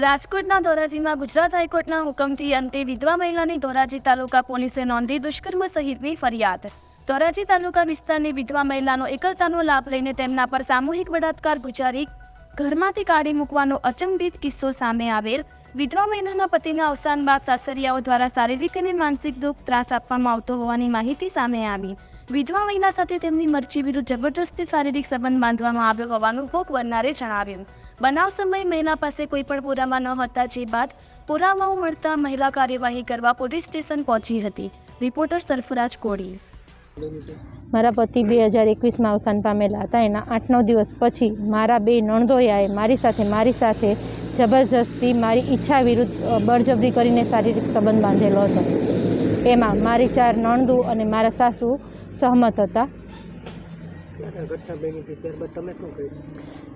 રાજકોટના ધોરાજીમાં ગુજરાત હાઈકોર્ટના હુકમથી અંતે વિધવા મહિલાની ધોરાજી તાલુકા પોલીસે નોંધી દુષ્કર્મ સહિતની ફરિયાદ. ધોરાજી તાલુકા વિસ્તારની વિધવા મહિલાનો એકલતાનો લાભ લઈને તેમના પર સામૂહિક બળાત્કાર ગુજારી ઘરમાંથી કાઢી મૂકવાનો અચંબિત કિસ્સો સામે આવેલ વિધવા મહિલાના પતિના અવસાન બાદ સાસરિયાઓ દ્વારા શારીરિક અને માનસિક દુઃખ ત્રાસ આપવામાં આવતો હોવાની માહિતી સામે આવી. વિધવા મહિલા સાથે તેમની મરજી વિરુદ્ધ જબરજસ્તી શારીરિક સંબંધ બાંધવામાં આવ્યો હોવાનું ભોગ બનનારે જણાવ્યું. બનાવ સમયે મહિલા પાસે કોઈ પણ પુરાવા ન હતા, જે બાદ પુરાવાઓ મળતા મહિલા કાર્યવાહી કરવા પોલીસ સ્ટેશન પહોંચી હતી. રિપોર્ટર સરફરાજ કોડી મારા પતિ બે હજાર એકવીસમાં અવસાન પામેલા હતા. એના આઠ નવ દિવસ પછી મારા બે નણદોયાએ મારી સાથે મારી સાથે જબરજસ્તી મારી ઈચ્છા વિરુદ્ધ બળજબરી કરીને શારીરિક સંબંધ બાંધેલો હતો. એમાં મારી ચાર નણદુ અને મારા સાસુ સહમત હતા.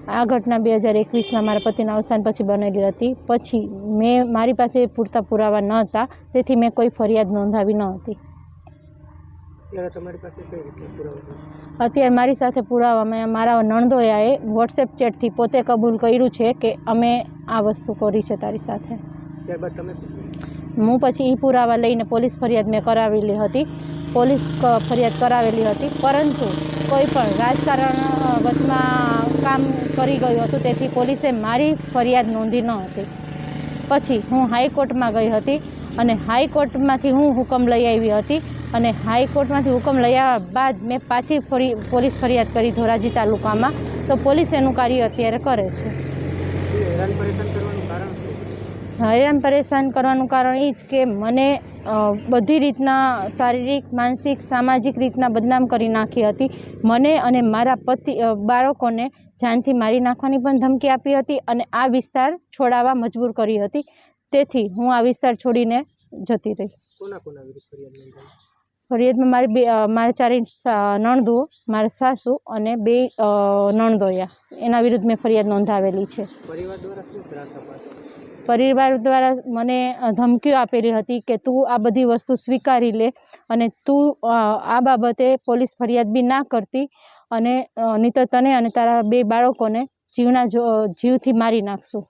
આ ઘટના બે હજાર એકવીસમાં મારા પતિના અવસાન પછી બનેલી હતી. પછી મેં, મારી પાસે પૂરતા પુરાવા ન હતા તેથી મેં કોઈ ફરિયાદ નોંધાવી ન હતી. ત્યારે તમારી પાસે કઈ રીતે પુરાવા અત્યારે મારી સાથે પુરાવા મેં મારા નણદોયાએ વોટ્સએપ ચેટથી પોતે કબૂલ કર્યું છે કે અમે આ વસ્તુ કરી છે તારી સાથે. ત્યારબાદ તમે હું પછી એ પુરાવા લઈને પોલીસ ફરિયાદ મેં કરાવેલી હતી. પોલીસ ફરિયાદ કરાવેલી હતી. પરંતુ કોઈ પણ રાજકારણ વચમાં કામ કરી ગયું હતું તેથી પોલીસે મારી ફરિયાદ નોંધી ન હતી. પછી હું હાઈકોર્ટમાં ગઈ હતી. અને હાઈકોર્ટમાંથી હું હુકમ લઈ આવી હતી અને હાઈકોર્ટમાંથી હુકમ લઈ આવ્યા બાદ મેં પાછી ફરી, પોલીસ ફરિયાદ કરી ધોરાજી તાલુકામાં. તો પોલીસ એનું કાર્ય અત્યારે કરે છે. હેરાન પરેશાન કરવાનું કારણ એ જ કે મને બધી રીતના શારીરિક, માનસિક, સામાજિક રીતના બદનામ કરી નાખી હતી. મને અને મારા પતિ બાળકોને જાનથી મારી નાખવાની પણ ધમકી આપી હતી અને આ વિસ્તાર છોડાવવા મજબૂર કરી હતી. તેથી હું આ વિસ્તાર છોડીને જતી રહી. ફરિયાદમાં મારી બે મારા ચારે સા- મારા સાસુ અને બે નણદોયા. એના વિરુદ્ધ મેં ફરિયાદ નોંધાવેલી છે. પરિવાર દ્વારા મને ધમકીઓ આપેલી હતી કે તું આ બધી વસ્તુ સ્વીકારી લે અને તું આ બાબતે પોલીસ ફરિયાદ બી ના કરતી અને નહીં તને અને તારા બે બાળકોને જીવના જો જીવથી મારી નાખશું.